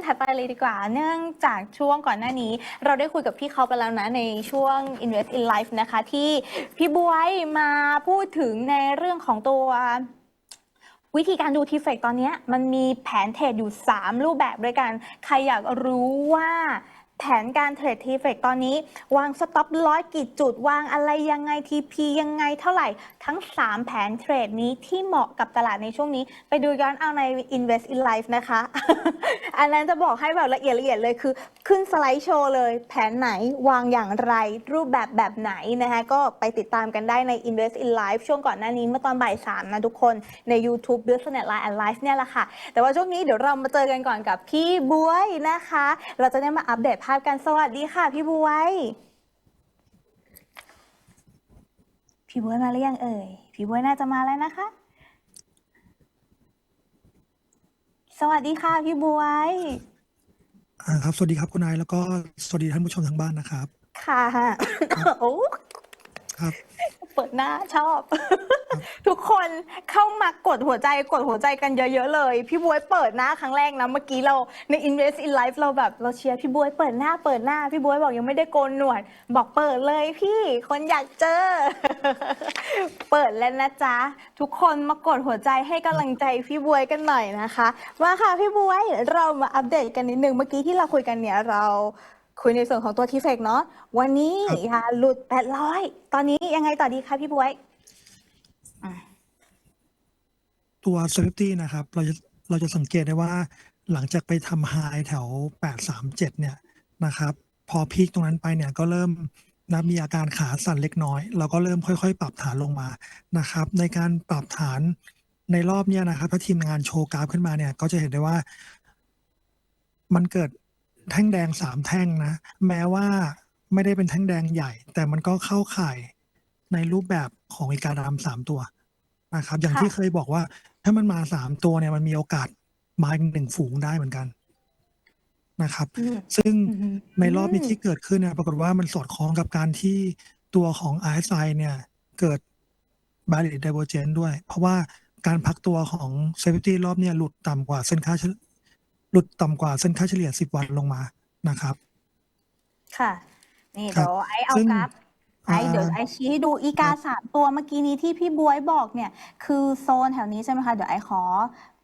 ันถัดไปเลยดีกว่า เนื่องจากช่วงก่อนหน้านี้ เราได้คุยกับพี่เขาไปแล้วนะในช่วง Invest in Life นะคะ ที่พี่บวยมาพูดถึงในเรื่องของตัววิธีการดูทีเฟกตอนนี้มันมีแผนเทรดอยู่ 3 รูปแบบด้วยกัน ใครอยากรู้ว่า แผนการเทรดทีเฟกตอนนี้ วางสต็อปร้อยกี่จุดวางอะไรยังไง TP ยังไงเท่าไหร่ทั้ง 3 แผนเทรดนี้ที่เหมาะกับตลาดในช่วงนี้ ไปดูย้อนเอาใน Invest in Life นะคะ อันนั้นจะบอกให้แบบละเอียดละเอียดเลยคือขึ้นสไลด์โชว์เลย แผนไหนวางอย่างไร รูปแบบแบบไหนนะคะก็ไปติดตามกันได้ใน Invest in Life ช่วงก่อนหน้านี้เมื่อตอนบ่ายสามนะทุกคนใน YouTube Business Line and Life เนี่ยแหละค่ะ แต่ว่าช่วงนี้เดี๋ยวเรามาเจอกันก่อนกับพี่บวยนะคะ เราจะได้มาอัปเดตภาพกันสวัสดีค่ะ พี่บวย พี่บวยมาหรือยังเอ่ย พี่บวยน่าจะมาแล้วนะคะ สวัสดีค่ะ พี่บวยอ่าครับ สวัสดีครับคุณนายแล้วก็สวัสดีท่านผู้ชมทางบ้านนะครับ ค่ะ โอ้ครับ เปิดหน้าชอบ ทุกคนเข้ามากดหัวใจกดหัวใจกันเยอะ ๆ เลย พี่บวยเปิดหน้าครั้งแรกนะเมื่อกี้เราใน Invest in Life เราแบบเราเชียร์พี่บวยเปิดหน้าเปิดหน้าพี่บวยบอกยังไม่ได้โกนหนวด บอกเปิดเลยพี่คนอยากเจอ เปิดแล้วนะจ๊ะ ทุกคนมากดหัวใจให้กำลังใจพี่บวยกันหน่อยนะคะมาค่ะพี่บวยเรามาอัปเดตกันนิดนึงเมื่อกี้ที่เราคุยกันเนี่ยเรา คุยในส่วนของตัวทีเฟกเนาะวันนี้ครับอย่าหลุด 800 ตอนนี้ยังไงต่อดีคะพี่บวยตัว Swift นะครับ เราจะเราจะสังเกตได้ว่าหลังจากไปทำไฮแถว 837 เนี่ยนะครับ พอพีคตรงนั้นไปเนี่ยก็เริ่มนะมีอาการขาสั่นเล็กน้อย เราก็เริ่มค่อยๆ ปรับฐานลงมานะครับ ในการปรับฐานในรอบเนี้ยนะครับถ้าทีมงานโชว์กราฟขึ้นมาเนี่ย ก็จะเห็นได้ว่า มันเกิด แท่งแดงสามแท่งนะ แม้ว่าไม่ได้เป็นแท่งแดงใหญ่ แต่มันก็เข้าข่ายในรูปแบบของอีกาดำสามตัวนะครับ อย่างค่ะที่เคยบอกว่า ถ้ามันมาสามตัวเนี่ยมันมีโอกาสมาอีกหนึ่งฝูงได้เหมือนกันนะครับอืมซึ่งอืมในรอบนี้ที่เกิดขึ้นเนี่ยปรากฏว่ามันสอดคล้องกับการที่ตัวของ RSI เนี่ย เกิด valid divergence ด้วย เพราะว่าการพักตัวของ safety รอบเนี่ยหลุดต่ำกว่าเส้นค่าเฉ หลุดต่ำกว่าเส้นค่าเฉลี่ย 10 วันลงมานะครับ ค่ะ นี่ครับเดี๋ยวไอเอาซึ่ง กราฟไออ่าเดี๋ยวไอชี้ให้ดูอีกาครับสามตัวเมื่อกี้นี้ที่พี่บวยบอกเนี่ย คือโซนแถวนี้ใช่ไหมคะเดี๋ยวไอขอ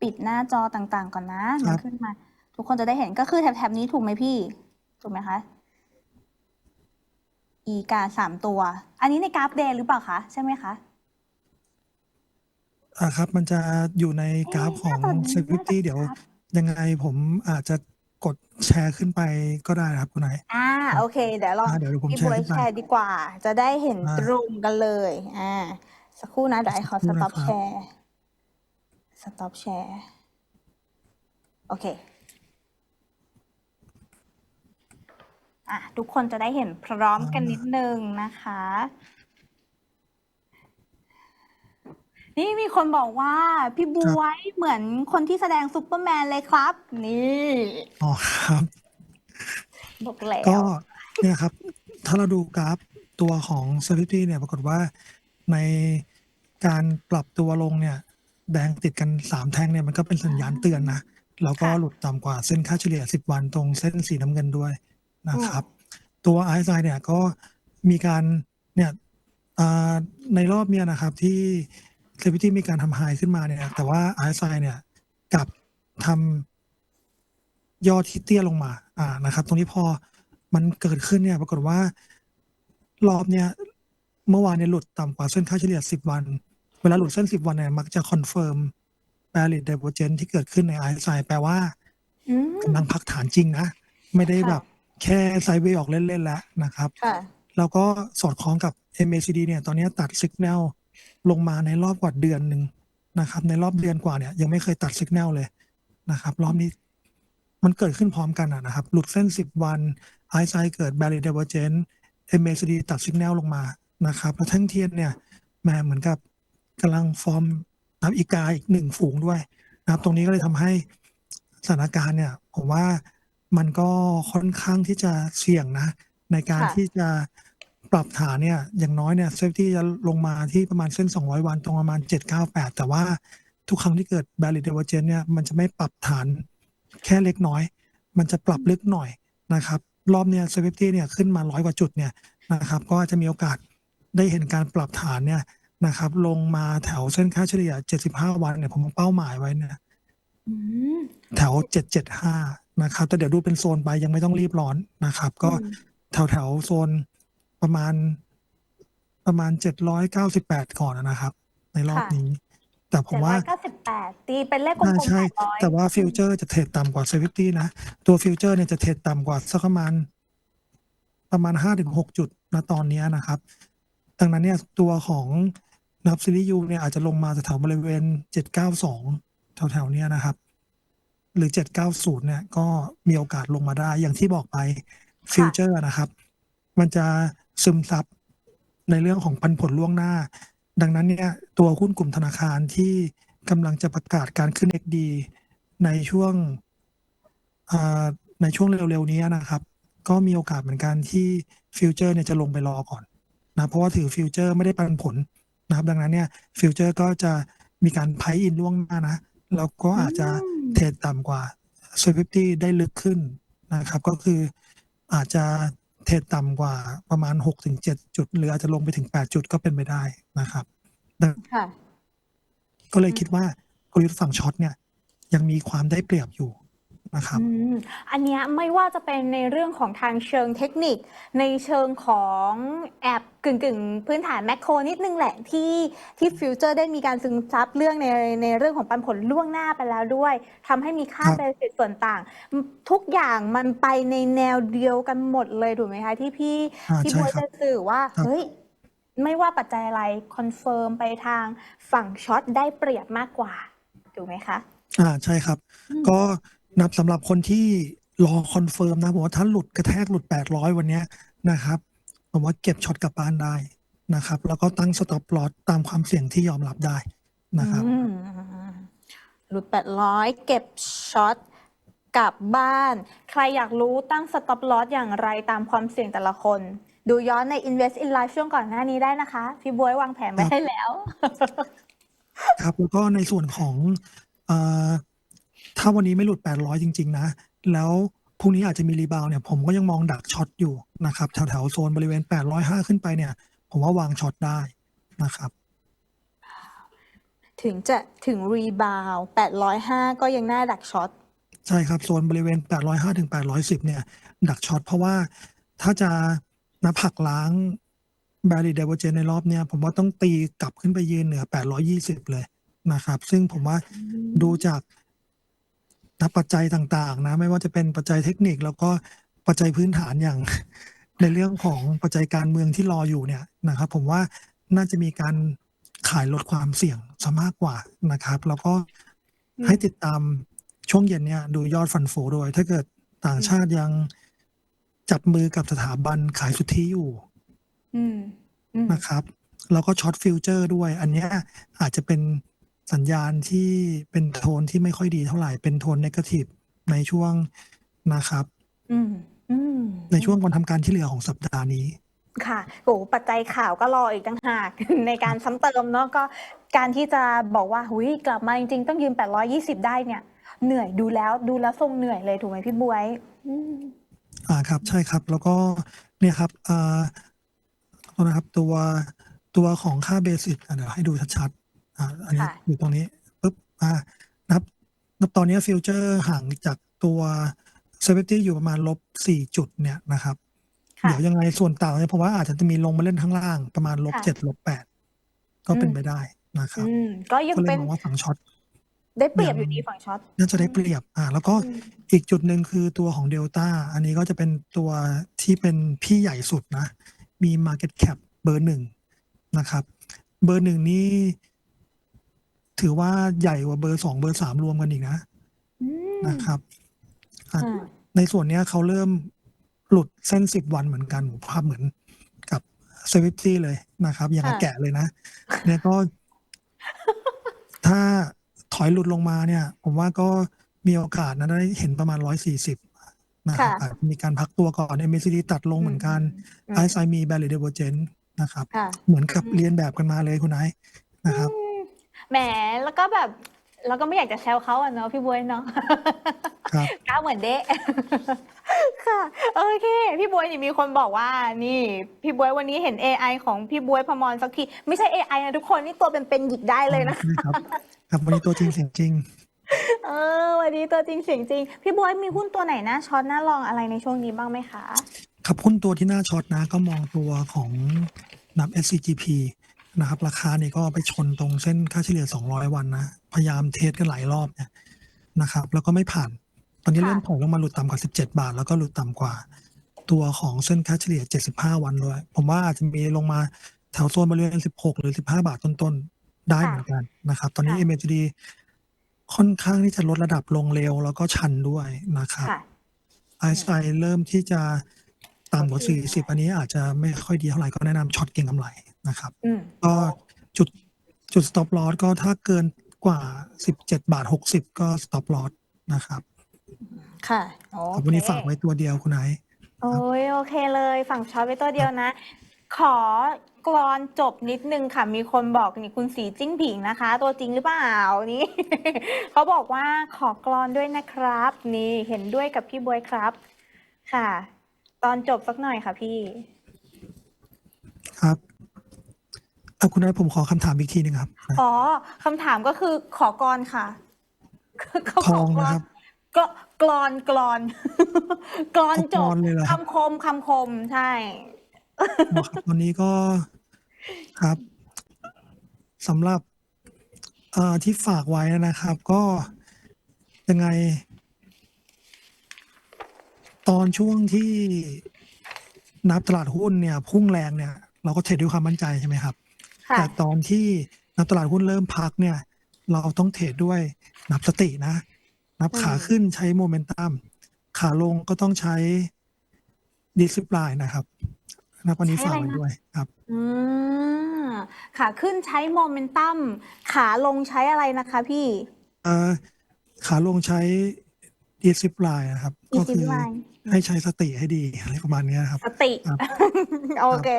ปิดหน้าจอต่างๆก่อนนะมันขึ้นมา ทุกคนจะได้เห็นก็คือแถบๆนี้ถูกไหมพี่ ถูกไหมคะ อีกาสามตัว อันนี้ในกราฟเดย์หรือเปล่าคะใช่ไหมคะ อ่าครับ มันจะอยู่ในกราฟของเอ๊ะน่าจะ safety น่าจะ เดี๋ยวครับ ยังไงผมอาจจะกดแชร์ขึ้นไปก็ได้นะครับคุณนายอ่าโอเค เดี๋ยวลองอ่าเดี๋ยวผมพี่แชบร์วยขึ้นแชไป ร์ดีกว่า จะได้เห็นอ่าตรงกันเลยอ่าสักครู่นะเดี๋ยวไอขอสักครู่ stop นะครับแชร์ stop แชร์โอเคอะทุกคนจะได้เห็นพร้อมกันนิดนึงนะคะ นี่มีคนบอกว่าพี่บวยเหมือนคนที่แสดงซูเปอร์แมนเลยครับ นี่อ๋อครับบอกแล้ก็วเนี่ยครับ ถ้าเราดูกราฟตัวของ Solidity เนี่ยปรากฏว่าในการปรับตัวลงเนี่ย แดงติดกันสามแท่งเนี่ยมันก็เป็นสัญญาณเตือนนะแล้วก็ค่ะหลุดต่ำกว่าเส้นค่าเฉลี่ย 10 วันตรงเส้นสีน้ำเงินด้วยนะครับ ตัว RSI เนี่ยก็มีการเนี่ยอ่าในรอบเนี้ยนะครับที่ Solidity มีการทำไฮขึ้นมาเนี่ยแต่ว่า RSI เนี่ยกลับทำยอดที่เตี้ยลงมา อ่านะครับ ตรงนี้พอมันเกิดขึ้นเนี่ย ปรากฏว่ารอบเนี่ยเมื่อวานเนี่ยหลุดต่ำกว่าเส้นค่าเฉลี่ย 10 วัน เวลาหลุดเส้น 10 วันเนี่ยมักจะคอนเฟิร์ม valid divergence ที่เกิดขึ้นใน RSI แปลว่าอืมกำลังพักฐานจริงนะ ไม่ได้ค่ะแบบแค่ไซด์เวย์ออกเล่นๆแล้วนะครับค่ะแล้วก็สอดคล้องกับ MACD เนี่ย ตอนนี้ตัดสัญญาณ ลงมาในรอบกว่าเดือนหนึ่งนะครับ ในรอบเดือนกว่าเนี่ย ยังไม่เคยตัดสัญญาณเลยนะครับ รอบนี้มันเกิดขึ้นพร้อมกันอะนะครับ หลุดเส้น 10 วัน RSI เกิด Barrier Divergence MACD ตัดสัญญาณลงมานะครับ แล้วแท่งเทียนเนี่ยแหมเหมือนกับกำลังฟอร์มนับอีกาอีกหนึ่งฝูงด้วยนะครับ ตรงนี้ก็เลยทำให้สถานการณ์เนี่ย ผมว่ามันก็ค่อนข้างที่จะเสี่ยงนะ ในการค่ะที่จะ ปรับฐานเนี่ยอย่างน้อยเนี่ยเซฟที่จะลงมาที่ประมาณเส้น 200 วันตรงประมาณ 798 แต่ว่าทุกครั้งที่เกิด Barrier Divergence เนี่ยมันจะไม่ปรับฐานแค่เล็กน้อย มันจะปรับลึกหน่อยนะครับรอบเนี้ย Swift เนี่ยขึ้นมาร้อยกว่าจุดเนี่ยนะครับก็อาจจะมีโอกาสได้เห็นการปรับฐานเนี่ยนะครับลงมาแถวเส้นค่าเฉลี่ย 75 วันเนี่ยผมเป้าหมายไว้เนี่ยอืมแถว 775 นะครับแต่เดี๋ยวดูเป็นโซนไปยังไม่ต้องรีบร้อนนะครับ ก็อืมแถวแถวๆโซน ประมาณประมาณ798ก่อนนะครับ ในรอบนี้ แต่ผมเจ็ดร้ว่าอยเก้าสิบแปดตีเป็นเลขกลน่ามๆใช่แปดร้อยแต่ว่าฟิวเจอร์จะเทรดต่ำกว่าเซฟิตี้นะ ตัวฟิวเจอร์เนี่ยจะเทรดต่ำกว่าสักประมาณ ประมาณห้าถึงหกจุดนะตอนเนี้ยนะครับ ดังนั้นเนี่ยตัวของนับซีรีส์ยูเนี่ยอาจจะลงมาแถวๆบริเวณเจ็ดเก้าสองแถวๆเนี้ยนะครับ หรือเจ็ดเก้าศูนย์เนี่ยก็มีโอกาสลงมาได้ อย่างที่บอกไปฟิวเจอร์นะครับ มันจะ ซึมซับในเรื่องของปันผลล่วงหน้า ดังนั้นเนี่ยตัวหุ้นกลุ่มธนาคารที่กำลังจะประกาศการขึ้น XD ในช่วงอ่าในช่วงเร็วๆนี้นะครับ ก็มีโอกาสเหมือนกันที่ฟิวเจอร์เนี่ยจะลงไปรอก่อนนะเพราะว่าถือฟิวเจอร์ไม่ได้ปันผลนะครับ ดังนั้นเนี่ยฟิวเจอร์ก็จะมีการไพอินล่วงหน้านะแล้วก็อาจจะอืมเทรดต่ำกว่า Swift ได้ลึกขึ้นนะครับ ก็คืออาจจะ เทรดต่ำกว่าประมาณ6-7จุด หรืออาจจะลงไปถึง 8 จุดก็เป็นไปได้นะครับค่ะก็เลยอืมคิดว่ากลยุทธ์ฝั่งช็อตเนี่ย ยังมีความได้เปรียบอยู่ นะครับอืมอันเนี้ยไม่ว่าจะเป็นในเรื่องของทางเชิงเทคนิค ในเชิงของแอบกึ่งกึ่งๆพื้นฐานแมคโครนิดนึงแหละที่ที่ฟิวเจอร์ได้มีการซึมซับเรื่องในในเรื่องของปันผลล่วงหน้าไปแล้วด้วยทำให้มีค่าครับเบสิสส่วนต่าง ทุกอย่างมันไปในแนวเดียวกันหมดเลยถูกไหมคะ ที่พี่อ่าพี่ใช่บวยครับจะสื่อว่าครับเฮ้ยไม่ว่าปัจจัยอะไรคอนเฟิร์มไปทางฝั่งช็อตได้เปรียบมากกว่าถูกไหมคะอ่าใช่ครับอืมก็ นับสำหรับคนที่รอคอนเฟิร์มนะผมว่าถ้าหลุดกระแทกหลุด 800 วันเนี้ยนะครับผมว่าเก็บช็อตกลับบ้านได้นะครับ แล้วก็ตั้งสต็อปลอสตามความเสี่ยงที่ยอมรับได้นะครับอืมหลุด 800 เก็บช็อตกลับบ้าน ใครอยากรู้ตั้งสต็อปลอสอย่างไรตามความเสี่ยงแต่ละคน ดูย้อนใน Invest in Life ช่วงก่อนหน้านี้ได้นะคะ พี่บวยวางแผนไว้ครับให้แล้ว ครับแล้วก็ในส่วนของเอ่อ ถ้าวันนี้ไม่หลุด 800 จริง ๆ นะ แล้วพรุ่งนี้อาจจะมีรีบาวด์เนี่ย ผมก็ยังมองดักช็อตอยู่นะครับแถวๆโซนบริเวณ 805 ขึ้นไปเนี่ย ผมว่าวางช็อตได้นะครับถึงจะถึงรีบาว805 ก็ยังน่าดักช็อต ใช่ครับโซนบริเวณ 805ถึง810 เนี่ย ดักช็อตเพราะว่าถ้าจะนับผักล้างแบริเดเวอร์เจนในรอบเนี่ย ผมว่าต้องตีกลับขึ้นไปยืนเหนือ 820 เลยนะครับ ซึ่งผมว่าดูจาก นับปัจจัยต่างๆนะไม่ว่าจะเป็นปัจจัยเทคนิค แล้วก็ปัจจัยพื้นฐานอย่าง ในเรื่องของปัจจัยการเมืองที่รออยู่เนี่ยนะครับผมว่าน่าจะมีการขายลดความเสี่ยงซะมากกว่านะครับ แล้วก็อืมให้ติดตามช่วงเย็นเนี่ยดูยอดฟันโฟด้วย ถ้าเกิดต่างชาติยังจับมือกับสถาบันขายสุทธิอยู่อืมอืมนะครับ แล้วก็ช็อตฟิวเจอร์ด้วย อันเนี้ยอาจจะเป็น สัญญาณที่เป็นโทนที่ไม่ค่อยดีเท่าไหร่ เป็นโทนนกาทีฟในช่วงนะครับ อืมอืมในช่วงวันทำการที่เหลือของสัปดาห์นี้ ค่ะโหปัจจัยข่าวก็รออีกต่างหาก ในการซ้ำเติมเนาะก็การที่จะบอกว่าหุยกลับมาจริงๆ ต้องยืน 820 ได้เนี่ย เหนื่อยดูแล้วดูแล้วทรงเหนื่อยเลยถูกไหมพี่บวยอืมอ่าครับใช่ครับ แล้วก็เนี่ยครับอ่าขอโทษนะครับตัวตัวของค่าเบสิกเดี๋ยวให้ดูชัดๆ อ่าอันนี้ค่ะ อยู่ตรงนี้ปุ๊บอ่านับนับตอนนี้ฟิวเจอร์ห่างจากตัวเซเวตี้อยู่ประมาณลบสี่จุดเนี่ยนะครับ ค่ะ เดี๋ยวยังไงส่วนต่างเนี่ยผมว่าอาจจะมีลงมาเล่นข้างล่างประมาณลบค่ะ เจ็ดลบแปดก็เป็นอืมไปได้นะครับอืมก็ยังก็เลยเป็นมองว่าฝั่งช็อต ได้เปรียบยังอยู่ดีฝั่งช็อต น่าจะได้เปรียบ อ่า แล้วก็อืม อีกจุดหนึ่งคือตัวของเดลต้า อันนี้ก็จะเป็นตัวที่เป็นพี่ใหญ่สุดนะ มี Market Cap เบอร์หนึ่งนะครับ เบอร์หนึ่งนี่ ถือว่าใหญ่กว่าเบอร์สองเบอร์สามรวมกันอีกนะอืมนะครับอะอ่าในส่วนเนี้ยเขาเริ่มหลุดเส้นสิบวันเหมือนกันภาพเหมือนกับสวิฟตี้เลยนะครับ อย่างกับค่ะแกะเลยนะเนี่ยก็ ถ้าถอยหลุดลงมาเนี่ย ผมว่าก็มีโอกาสนะได้เห็นประมาณร้อยสี่สิบนะครับค่ะอาจจะมีการพักตัวก่อน MACD ตัดลงเหมือนกันอืมไอซ์มีแบล i เดเวอร์เจนนะครับค่ะเหมือนกับเรียนแบบกันมาเลยคุณไอซ์นะครับ แหมแล้วก็แบบแล้วก็ไม่อยากจะแซวเขาอะเนาะพี่บวยเนาะครับก้าวเหมือนเดะค่ะโอเค พี่บวยนี่มีคนบอกว่า นี่พี่บวยวันนี้เห็น AI ของพี่บวยพมรสักทีไม่ใช่ AI นะทุกคนนี่ตัวเป็นๆหยิกได้เลยนะใช่ครับครับวันนี้ตัวจริงเสียงจริงเออวันนี้ตัวจริงเสียงจริง พี่บวยมีหุ้นตัวไหนน่าช็อตน่าลองอะไรในช่วงนี้บ้างไหมคะ ครับหุ้นตัวที่น่าช็อตนะก็มองตัวของนับ SCGP นะครับ ราคาเนี่ยก็ไปชนตรงเส้นค่าเฉลี่ย 200 วันนะ พยายามเทสกันหลายรอบเนี่ยนะครับ แล้วก็ไม่ผ่าน ตอนนี้ค่ะเริ่มถอยลงมาหลุดต่ำกว่า 17 บาท แล้วก็หลุดต่ำกว่า ตัวของเส้นค่าเฉลี่ย 75 วันเลยผมว่าอาจจะมีลงมาแถวโซนบริเวณ 16 หรือ 15 บาทต้นๆ ได้เหมือนกันนะครับ ตอนนี้ค่ะ MACD ค่อนข้างที่จะลดระดับลงเร็วแล้วก็ชันด้วยนะครับค่ะ RSI เริ่มที่จะต่ำกว่าโอเค40 อันนี้อาจจะไม่ค่อยดีเท่าไหร่ก็แนะนำช็อตเก็งกำไร นะครับ อืมก็จุดจุด stop loss ก็ถ้าเกินกว่า 17 บาท 60 ก็ stop loss นะครับค่ะโอครับเควันนี้ฝากไว้ตัวเดียวคุณไอซ์ โอ้ยโอเคเลย ฝั่งช็อตไปตัวเดียวนะ ขอกรอนจบนิดนึงค่ะ มีคนบอกนี่คุณสีจิ้งผิงนะคะ ตัวจริงหรือเปล่านี่ เขาบอกว่าขอกรอนด้วยนะครับ นี่เห็นด้วยกับพี่บวยครับ ค่ะ ตอนจบสักหน่อยค่ะพี่ ครับ เอาคุณไอซ์ผมขอคำถามอีกทีหนึ่งครับอ๋อคำถามก็คือขอกรอนค่ะเขาทองนะครับก็กรอนกรอนกรอนจขอกรบอนเลยเหรอครับ คำคมคำคมใช่ครับวันนี้ก็ครับสำหรับเอ่อที่ฝากไว้นะครับ ก็ยังไง ตอนช่วงที่นับตลาดหุ้นเนี่ย พุ่งแรงเนี่ย เราก็เทรดด้วยความมั่นใจใช่ไหมครับค่ะ แต่ตอนที่นับตลาดหุ้นเริ่มพักเนี่ย เราต้องเทรดด้วยนับสตินะ นับอืมขาขึ้นใช้โมเมนตัมขาลงก็ต้องใช้ดิสซิปลายนะครับนับวันนี้ฝากไว้ด้วยครับอืมขาขึ้นใช้โมเมนตัมขาลงใช้อะไรนะคะพี่เอ่อขาลงใช้ ดิสซิปลายนะครับ ก็คือ Discipline ให้ใช้สติให้ดีอะไรประมาณเนี้ยครับ สติ ครับ โอเค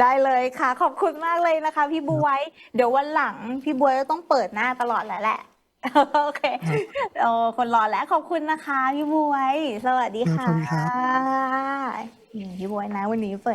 ได้เลยค่ะ ขอบคุณมากเลยนะคะ พี่บวย เดี๋ยววันหลังพี่บวยก็ต้องเปิดหน้าตลอดแหละแหละ โอเคโอ้คนรอแล้วขอบคุณนะคะ พี่บวย สวัสดีครับค่ะ สวัสดีครับอืมพี่บวยนะวันนี้เปิด